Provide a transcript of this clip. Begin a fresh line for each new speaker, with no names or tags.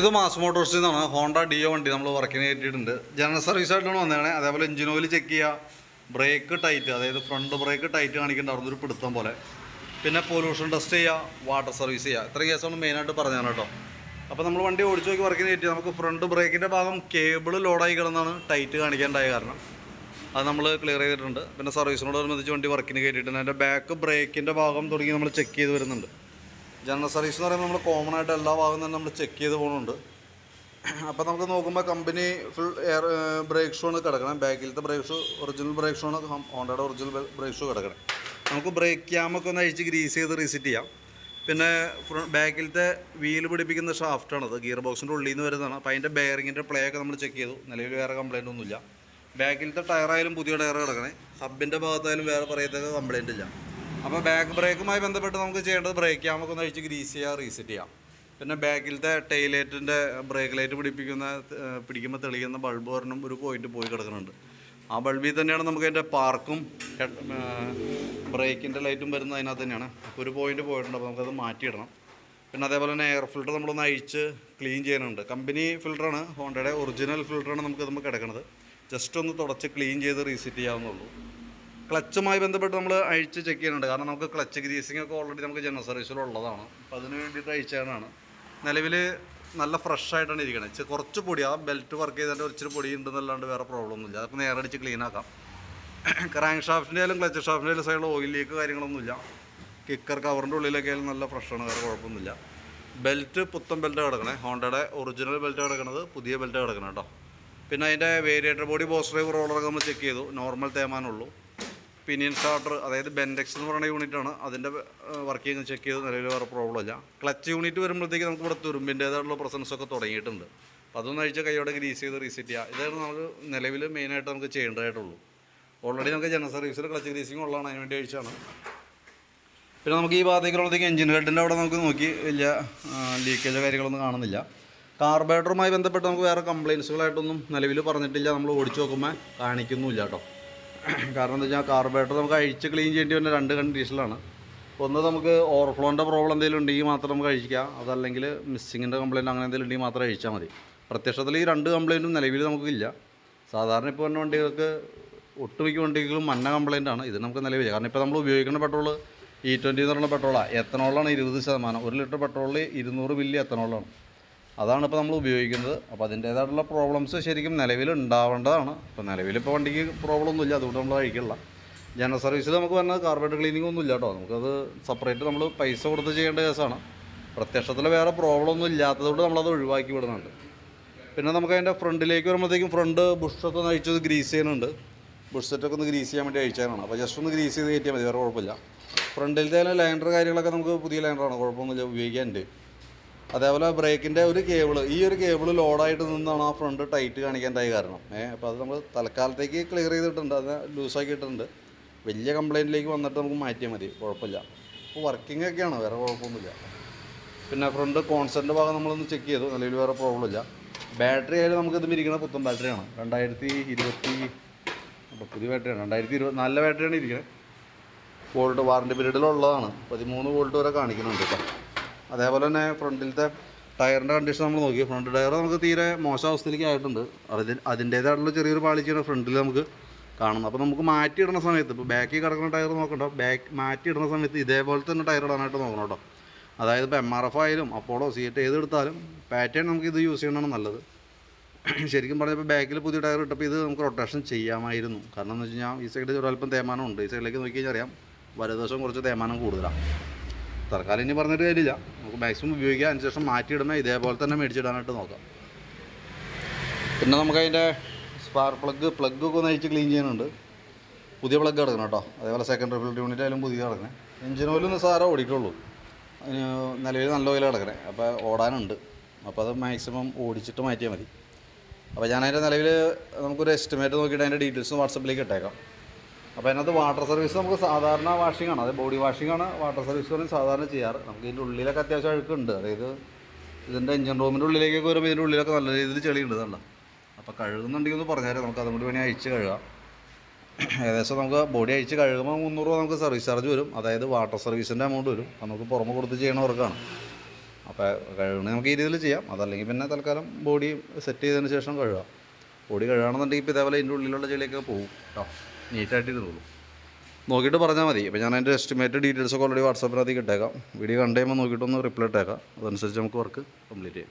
ഇത് മാസ് മോട്ടോഴ്സിൽ നിന്നാണ്. Honda deo വണ്ടി നമ്മൾ വർക്കിന് കയറ്റിയിട്ടുണ്ട്. ജനറൽ സർവീസ് ആയിട്ടാണ് വന്നതാണ് അതേപോലെ എഞ്ചിൻ ഓയിൽ ചെക്ക് ചെയ്യുക ബ്രേക്ക് ടൈറ്റ് അതായത് ഫ്രണ്ട് ബ്രേക്ക് ടൈറ്റ് കാണിക്കേണ്ട ഒരു പിടുത്തം പോലെ. പിന്നെ പൊല്യൂഷൻ ടെസ്റ്റ് ചെയ്യുക വാട്ടർ സർവീസ് ചെയ്യുക ഇത്രയും കേസാണ് മെയിനായിട്ട് പറഞ്ഞാണ് കേട്ടോ. അപ്പോൾ നമ്മൾ വണ്ടി ഓടിച്ചു നോക്കി വർക്കിന് കയറ്റി. നമുക്ക് ഫ്രണ്ട് ബ്രേക്കിന്റെ ഭാഗം കേബിൾ ലോഡായി കിടന്നാണ് ടൈറ്റ് കാണിക്കാണ്ടായ കാരണം. അത് നമ്മൾ ക്ലിയർ ചെയ്തിട്ടുണ്ട്. പിന്നെ സർവീസിനോടനുബന്ധിച്ച് വണ്ടി വർക്കിന് കയറ്റിയിട്ടുണ്ട്. അതിന്റെ ബാക്ക് ബ്രേക്കിന്റെ ഭാഗം തുടങ്ങി നമ്മൾ ചെക്ക് ചെയ്ത് വരുന്നുണ്ട്. ജനറൽ സർവീസ് എന്ന് പറയുമ്പോൾ നമ്മൾ കോമൺ ആയിട്ട് എല്ലാ ഭാഗവും തന്നെ നമ്മൾ ചെക്ക് ചെയ്ത് പോകുന്നുണ്ട് അപ്പോൾ നമുക്ക് നോക്കുമ്പോൾ company full air brake shoe ആണ് കിടക്കണം. ബാക്കിലത്തെ brake shoe original brake shoe ആണ് ഹോണ്ടയുടെ ഒറിജിനൽ ബ്രേക്ക് ഷൂ കിടക്കണം. നമുക്ക് ബ്രേക്ക് ക്യാമൊക്കെ ഒന്ന് അഴിച്ച് ഗ്രീസ് ചെയ്ത് റീസെറ്റ് ചെയ്യാം. പിന്നെ ബാക്കിലത്തെ വീൽ പിടിപ്പിക്കുന്ന ഷാഫ്റ്റാണത് ഗിയർ ബോക്സിന്റെ ഉള്ളിൽ നിന്ന് വരുന്നതാണ്. അപ്പോൾ അതിന്റെ ബെയറിങ്ങിന്റെ പ്ലേ ഒക്കെ നമ്മൾ ചെക്ക് ചെയ്തു. നിലവിൽ വേറെ കംപ്ലയിന്റ് ഒന്നുമില്ല. ബാക്കിലത്തെ ടയറായാലും പുതിയ ടയർ കിടക്കണേ. ഹബിന്റെ ഭാഗത്തായാലും വേറെ പറയത്തൊക്കെ കംപ്ലയിന്റ് ഇല്ല. അപ്പോൾ ബാക്ക് ബ്രേക്കുമായി ബന്ധപ്പെട്ട് നമുക്ക് ചെയ്യേണ്ടത് ബ്രേക്ക് ക്യാമൊക്കെ ഒന്ന് അഴിച്ച് ഗ്രീസ് ചെയ്യുക റീസെറ്റ് ചെയ്യാം. പിന്നെ ബാക്കിലത്തെ ടൈലൈറ്റിന്റെ ബ്രേക്ക് ലൈറ്റ് പിടിപ്പിക്കുന്ന പിടിക്കുമ്പോൾ തെളിയുന്ന ബൾബ് ഒരെണ്ണം ഒരു പോയിന്റ് പോയി കിടക്കുന്നുണ്ട്. ആ ബൾബിൽ തന്നെയാണ് നമുക്ക് അതിന്റെ പാർക്കും ബ്രേക്കിന്റെ ലൈറ്റും വരുന്നത് അതിനകത്ത് തന്നെയാണ്. ഒരു പോയിന്റ് പോയിട്ടുണ്ട്. അപ്പോൾ നമുക്കത് മാറ്റിയിടണം. പിന്നെ അതേപോലെ തന്നെ എയർ ഫിൽറ്റർ നമ്മളൊന്ന് അഴിച്ച് ക്ലീൻ ചെയ്യാനുണ്ട്. കമ്പനി ഫിൽറ്ററാണ് ഹോണ്ടയുടെ ഒറിജിനൽ ഫിൽറ്ററാണ് നമുക്ക് നമുക്ക് കിടക്കുന്നത് ജസ്റ്റ് ഒന്ന് തുടച്ച് ക്ലീൻ ചെയ്ത് റീസെറ്റ് ചെയ്യാവുന്നുള്ളൂ ക്ലച്ചുമായി ബന്ധപ്പെട്ട് നമ്മൾ അഴിച്ച് ചെക്ക് ചെയ്യുന്നുണ്ട്. കാരണം നമുക്ക് ക്ലച്ച് ഗ്രീസിംഗ് ഒക്കെ ഓൾറെഡി നമുക്ക് ജനറൽ സർവീസിൽ ഉള്ളതാണ്. അപ്പോൾ അതിന് വേണ്ടിയിട്ട് അയച്ചതാണ് നിലവിൽ നല്ല ഫ്രഷ് ആയിട്ടാണ് ഇരിക്കുന്നത് കുറച്ച് പൊടി ആ ബെൽറ്റ് വർക്ക് ചെയ്തതിന്റെ ഒരിച്ചിരി പൊടി ഉണ്ടെന്നല്ലാണ്ട് വേറെ പ്രോബ്ലം ഒന്നുമില്ല. അതൊക്കെ നേരെ അടിച്ച് ക്ലീൻ ആക്കാം. ക്രാങ്ക് ഷാഫ്റ്റിന്റെ ആയാലും ക്ലച്ച് ഷാഫ്റ്റിന്റെ ആയാലും സൈഡിൽ ഓയിൽ ലീക്ക് കാര്യങ്ങളൊന്നുമില്ല. കിക്കർ കവറിന്റെ ഉള്ളിലൊക്കെ ആയാലും നല്ല ഫ്രഷാണ് വേറെ കുഴപ്പമൊന്നുമില്ല. ബെൽറ്റ് പുത്തൻ ബെൽറ്റ് കിടക്കണേ. ഹോണ്ടയുടെ ഒറിജിനൽ ബെൽറ്റ് കിടക്കണത് പുതിയ ബെൽറ്റ് കിടക്കണം കേട്ടോ പിന്നെ അതിന്റെ വേരിയേറ്റർ ബോഡി ബോസ് ഡ്രൈവ് റോളറൊക്കെ നമ്മൾ ചെക്ക് ചെയ്തു. നോർമൽ തേമാനുള്ളൂ പിനിയൻ സ്റ്റാർട്ടർ അതായത് ബെൻഡെക്സ് എന്ന് പറയുന്ന യൂണിറ്റാണ് അതിന്റെ വർക്കിംഗ് ചെക്ക് ചെയ്ത് നിലവിൽ വേറെ പ്രോബ്ലം ഇല്ല. ക്ലച്ച് യൂണിറ്റ് വരുമ്പോഴത്തേക്ക് നമുക്ക് ഇവിടെ തുരുമ്പിന്റേതായിട്ടുള്ള പ്രസൻസൊക്കെ തുടങ്ങിയിട്ടുണ്ട്. അപ്പോൾ അതൊന്ന് അഴിച്ച കൈയോടെ ഗ്രീസ് ചെയ്ത് റീസെറ്റ് ചെയ്യുക ഇതാണ് നമുക്ക് നിലവിൽ മെയിനായിട്ട് നമുക്ക് ചെയ്യേണ്ടതായിട്ടുള്ളൂ. ഓൾറെഡി നമുക്ക് ജനറൽ സർവീസിൽ ക്ലച്ച് ഗ്രീസിങ് ഉള്ളതാണ്. അതിന് വേണ്ടി അഴിച്ചാണ് പിന്നെ നമുക്ക് ഈ ഭാഗത്തേക്കുള്ളത്തേക്ക് എഞ്ചിൻ ഹെഡിന്റെ അവിടെ നമുക്ക് നോക്കി വലിയ ലീക്കേജോ കാര്യങ്ങളൊന്നും കാണുന്നില്ല. കാർബറേറ്ററുമായി ബന്ധപ്പെട്ട് നമുക്ക് വേറെ കംപ്ലയിൻസുകളായിട്ടൊന്നും നിലവിൽ പറഞ്ഞിട്ടില്ല. നമ്മൾ ഓടിച്ചു നോക്കുമ്പോൾ കാണിക്കുന്നുമില്ല കേട്ടോ. കാരണം എന്താ വെച്ചാൽ കാർബറേറ്റർ നമുക്ക് അഴിച്ച് ക്ലീൻ ചെയ്യേണ്ടി വരുന്ന രണ്ട് കണ്ടീഷനിലാണ് ഒന്ന് നമുക്ക് ഓവർഫ്ലോന്റെ പ്രോബ്ലം എന്തെങ്കിലും ഉണ്ടെങ്കിൽ മാത്രം നമുക്ക് അഴിക്കാം അതല്ലെങ്കിൽ മിസ്സിങ്ങിന്റെ കംപ്ലയിന്റ് അങ്ങനെ എന്തെങ്കിലും ഉണ്ടെങ്കിൽ മാത്രം അഴിച്ചാൽ മതി. പ്രത്യക്ഷത്തിൽ ഈ രണ്ട് കംപ്ലയിന്റും നിലവിൽ നമുക്കില്ല സാധാരണ ഇപ്പോൾ വരുന്ന വണ്ടികൾക്ക് ഒട്ടുമിക്ക വണ്ടികളും കംപ്ലയിന്റ് ആണ്. ഇത് നമുക്ക് നിലവിൽ കാരണം ഇപ്പോൾ നമ്മൾ ഉപയോഗിക്കുന്ന പെട്രോൾ ഇ ട്വന്റി എന്ന് പറയുന്ന പെട്രോളാണ് എത്തനോളാണ് ഇരുപത് ശതമാനം. ഒരു ലിറ്റർ പെട്രോളിൽ ഇരുന്നൂറ് മില്ലി എത്തനോളാണ്. അതാണ് ഇപ്പോൾ നമ്മൾ ഉപയോഗിക്കുന്നത്. അപ്പോൾ അതിന്റേതായിട്ടുള്ള പ്രോബ്ലംസ് ശരിക്കും നിലവിൽ ഉണ്ടാവേണ്ടതാണ്. ഇപ്പോൾ നിലവിലിപ്പോൾ വണ്ടിക്ക് പ്രോബ്ലം ഒന്നുമില്ല അതുകൊണ്ട് നമ്മൾ കഴിക്കില്ല ജനറൽ സർവീസിൽ നമുക്ക് വരുന്നത് കാർബറേറ്റർ ക്ലീനിങ് ഒന്നുമില്ല കേട്ടോ. നമുക്കത് സെപ്പറേറ്റ് നമ്മൾ പൈസ കൊടുത്ത് ചെയ്യേണ്ട കേസാണ്. പ്രത്യക്ഷത്തിൽ വേറെ പ്രോബ്ലം ഒന്നും ഇല്ലാത്തതുകൊണ്ട് നമ്മളത് ഒഴിവാക്കി വിടുന്നുണ്ട്. പിന്നെ നമുക്ക് അതിന്റെ ഫ്രണ്ടിലേക്ക് വരുമ്പോഴത്തേക്കും ഫ്രണ്ട് ബുഷൊക്കെ ഒന്ന് അഴിച്ചത് ഗ്രീസ് ചെയ്യുന്നുണ്ട്. ബുഷ് സെറ്റൊക്കെ ഒന്ന് ഗ്രീസ് ചെയ്യാൻ വേണ്ടി അഴിച്ചാണ് അപ്പോൾ ജസ്റ്റ് ഒന്ന് ഗ്രീസ് ചെയ്ത് കയറ്റിയാൽ മതി. വേറെ കുഴപ്പമില്ല. ഫ്രണ്ടിലത്തെ ലൈനർ കാര്യങ്ങളൊക്കെ നമുക്ക് പുതിയ ലൈനറാണ് കുഴപ്പമൊന്നുമില്ല. ഉപയോഗിക്കാനുണ്ട്. അതേപോലെ ബ്രേക്കിന്റെ ഒരു കേബിൾ ഈ ഒരു കേബിൾ ലോഡായിട്ട് നിന്നാണ് ആ ഫ്രണ്ട് ടൈറ്റ് കാണിക്കാണ്ടായ കാരണം. ഏഹ് അപ്പോൾ അത് നമ്മൾ തൽക്കാലത്തേക്ക് ക്ലിയർ ചെയ്തിട്ടുണ്ട്. അത് ലൂസാക്കിയിട്ടുണ്ട് വലിയ കംപ്ലയിന്റിലേക്ക് വന്നിട്ട് നമുക്ക് മാറ്റിയാൽ മതി. കുഴപ്പമില്ല. അപ്പോൾ വർക്കിംഗ് ഒക്കെയാണ്. വേറെ കുഴപ്പമൊന്നുമില്ല. പിന്നെ ഫ്രണ്ട് കോൺസെന്റ് ഭാഗം നമ്മളൊന്ന് ചെക്ക് ചെയ്തു. നിലവിൽ വേറെ പ്രോബ്ലം ഇല്ല. ബാറ്ററി ആയാലും നമുക്ക് ഇത് ഇരിക്കുന്ന പുത്തൻ ബാറ്ററിയാണ് രണ്ടായിരത്തി ഇരുപത്തി അപ്പോൾ പുതിയ ബാറ്ററിയാണ് രണ്ടായിരത്തി ഇരുപത്തി നല്ല ബാറ്ററിയാണ് ഇരിക്കുന്നത് വോൾട്ട് വാറണ്ടി പീരീഡിലുള്ളതാണ് പതിമൂന്ന് വോൾട്ട് വരെ കാണിക്കുന്നുണ്ട് കേട്ടോ. അതേപോലെ തന്നെ ഫ്രണ്ടിലത്തെ ടയറിന്റെ കണ്ടീഷൻ നമ്മൾ നോക്കി. ഫ്രണ്ട് ടയർ നമുക്ക് തീരെ മോശം അവസ്ഥയിലേക്ക് ആയിട്ടുണ്ട്. അതിന് അതിന്റേതായിട്ടുള്ള ചെറിയൊരു പാളിച്ചാണ് ഫ്രണ്ടിൽ നമുക്ക് കാണുന്നത്. അപ്പോൾ നമുക്ക് മാറ്റിയിടുന്ന സമയത്ത് ഇപ്പോൾ ബാക്കിൽ കിടക്കുന്ന ടയർ നോക്കണ്ട. ബാക്ക് മാറ്റിയിടുന്ന സമയത്ത് ഇതേപോലെ തന്നെ ടയർ ഇടാനായിട്ട് നോക്കണം കേട്ടോ അതായത് ഇപ്പോൾ എം ആർ എഫ് ആയാലും അപ്പോളോ സീറ്റ് ഏതെടുത്താലും പാറ്റേൺ നമുക്ക് ഇത് യൂസ് ചെയ്യണമാണ് നല്ലത്. ശരിക്കും പറഞ്ഞപ്പോൾ ബാക്കിൽ പുതിയ ടയർ ഇട്ടപ്പോൾ ഇത് നമുക്ക് റൊട്ടേഷൻ ചെയ്യാമായിരുന്നു. കാരണം എന്ന് വെച്ച് കഴിഞ്ഞാൽ ഈ സൈഡിൽ ഒരല്പം തേമാനം ഉണ്ട്. ഈ സൈഡിലേക്ക് നോക്കി കഴിഞ്ഞാൽ അറിയാം വലതുവശം കുറച്ച് തേമാനം കൂടുതലാണ് തൽക്കാലം ഇനി പറഞ്ഞിട്ട് കാര്യമില്ല. നമുക്ക് മാക്സിമം ഉപയോഗിക്കുക അതിനുശേഷം മാറ്റിയിടുമ്പോൾ ഇതേപോലെ തന്നെ മേടിച്ചിടാനായിട്ട് നോക്കാം. പിന്നെ നമുക്കതിന്റെ സ്പാർക്ക് പ്ലഗ് പ്ലഗ് ഒക്കെ ഒന്ന് അഴിച്ച് ക്ലീൻ ചെയ്യാനുണ്ട്. പുതിയ പ്ലഗ് കിടക്കണം കേട്ടോ. അതേപോലെ സെക്കൻഡറി ഫിൽറ്റർ യൂണിറ്റ് ആയാലും പുതിയ കിടക്കണേ. എഞ്ചിൻ ഓയിൽ ഒന്ന് ഓടിക്കുള്ളൂ അതിന് നിലവിൽ നല്ല ഓയിൽ കിടക്കണേ. അപ്പോൾ ഓടാനുണ്ട്. അപ്പോൾ അത് മാക്സിമം ഓടിച്ചിട്ട് മാറ്റിയാൽ മതി. അപ്പോൾ ഞാനതിന്റെ നിലവിൽ നമുക്കൊരു എസ്റ്റിമേറ്റ് നോക്കിയിട്ട് അതിന്റെ ഡീറ്റെയിൽസ് വാട്സപ്പിലേക്ക് ഇട്ടേക്കാം. അപ്പോൾ അതിനകത്ത് വാട്ടർ സർവീസ് നമുക്ക് സാധാരണ വാഷിംഗ് ആണ്. അതായത് ബോഡി വാഷിംഗ് ആണ് വാട്ടർ സർവീസ് പറയും സാധാരണ ചെയ്യാറ്. നമുക്ക് ഇതിന്റെ ഉള്ളിലൊക്കെ അത്യാവശ്യം അഴുക്കുണ്ട്. അതായത് ഇതിന്റെ എഞ്ചിൻ റൂമിന്റെ ഉള്ളിലേക്കൊക്കെ വരുമ്പോൾ ഇതിന്റെ ഉള്ളിലൊക്കെ നല്ല രീതിയിൽ ചെളിയുണ്ട് നല്ല അപ്പോൾ കഴുകുന്നുണ്ടെങ്കിൽ ഒന്ന് പറഞ്ഞാൽ നമുക്ക് അതും കൂടി വേണമെങ്കിൽ അഴിച്ച് കഴുകാം. ഏകദേശം നമുക്ക് ബോഡി അഴിച്ച് കഴുകുമ്പോൾ മുന്നൂറ് രൂപ നമുക്ക് സർവീസ് ചാർജ് വരും. അതായത് വാട്ടർ സർവീസിന്റെ എമൗണ്ട് വരും. അത് നമുക്ക് പുറമെ കൊടുത്ത് ചെയ്യണ വർക്കാണ് അപ്പോൾ കഴുകണമെങ്കിൽ നമുക്ക് ഈ രീതിയിൽ ചെയ്യാം. അതല്ലെങ്കിൽ പിന്നെ തൽക്കാലം ബോഡി സെറ്റ് ചെയ്തതിന് ശേഷം കഴുകാം. ബോഡി കഴുകുകയാണെന്നുണ്ടെങ്കിൽ ഇപ്പോൾ ഇതേപോലെ ഇതിന്റെ ഉള്ളിലുള്ള ചെളിയൊക്കെ പോകും. കേട്ടോ. നീറ്റായിട്ടിരുന്നുള്ളൂ നോക്കിയിട്ട് പറഞ്ഞാൽ മതി. ഇപ്പോൾ ഞാൻ അതിന്റെ എസ്റ്റിമേറ്റ് ഡീറ്റെയിൽസ് ഒക്കെ ഓൾറെഡി വാട്സാപ്പിനകത്തേക്ക് ഇട്ടേക്കാം. വീഡിയോ കണ്ടു കഴിയുമ്പോൾ നോക്കിയിട്ടൊന്ന് റിപ്ലൈ ഇട്ടേക്കാം. അതനുസരിച്ച് നമുക്ക് വർക്ക് കംപ്ലീറ്റ് ചെയ്യാം.